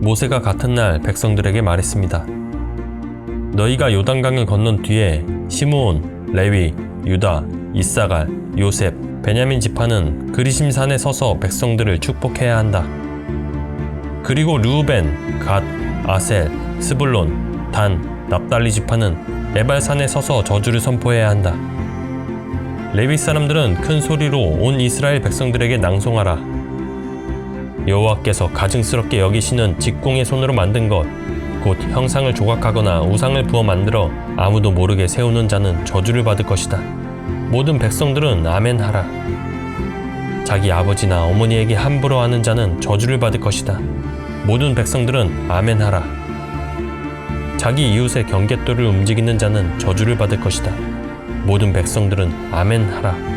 모세가 같은 날 백성들에게 말했습니다. 너희가 요단강을 건넌 뒤에 시므온, 레위, 유다, 이사갈, 요셉, 베냐민 지파는 그리심산에 서서 백성들을 축복해야 한다. 그리고 르우벤, 갓, 아셀, 스불론, 단, 납달리 지파는 에발산에 서서 저주를 선포해야 한다. 레위 사람들은 큰 소리로 온 이스라엘 백성들에게 낭송하라. 여호와께서 가증스럽게 여기시는 직공의 손으로 만든 것, 곧 형상을 조각하거나 우상을 부어 만들어 아무도 모르게 세우는 자는 저주를 받을 것이다. 모든 백성들은 아멘하라. 자기 아버지나 어머니에게 함부로 하는 자는 저주를 받을 것이다. 모든 백성들은 아멘하라. 자기 이웃의 경계도를 움직이는 자는 저주를 받을 것이다. 모든 백성들은 아멘하라.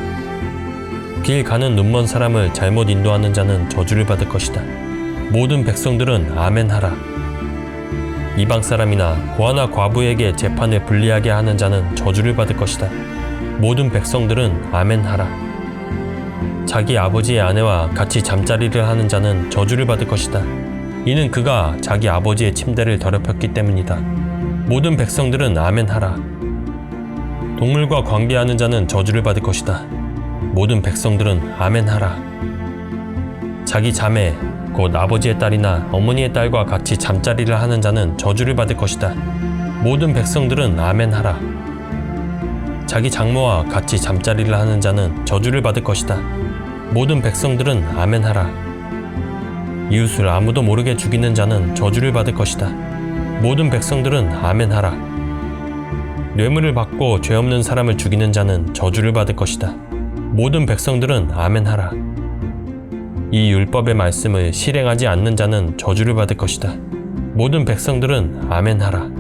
길 가는 눈먼 사람을 잘못 인도하는 자는 저주를 받을 것이다. 모든 백성들은 아멘하라. 이방 사람이나 고아나 과부에게 재판을 불리하게 하는 자는 저주를 받을 것이다. 모든 백성들은 아멘하라. 자기 아버지의 아내와 같이 잠자리를 하는 자는 저주를 받을 것이다. 이는 그가 자기 아버지의 침대를 더럽혔기 때문이다. 모든 백성들은 아멘하라. 동물과 관계하는 자는 저주를 받을 것이다. 모든 백성들은 아멘하라. 자기 자매, 곧 아버지의 딸이나 어머니의 딸과 같이 잠자리를 하는 자는 저주를 받을 것이다. 모든 백성들은 아멘하라. 자기 장모와 같이 잠자리를 하는 자는 저주를 받을 것이다. 모든 백성들은 아멘하라. 이웃을 아무도 모르게 죽이는 자는 저주를 받을 것이다. 모든 백성들은 아멘하라. 뇌물을 받고 죄 없는 사람을 죽이는 자는 저주를 받을 것이다. 모든 백성들은 아멘하라. 이 율법의 말씀을 실행하지 않는 자는 저주를 받을 것이다. 모든 백성들은 아멘하라.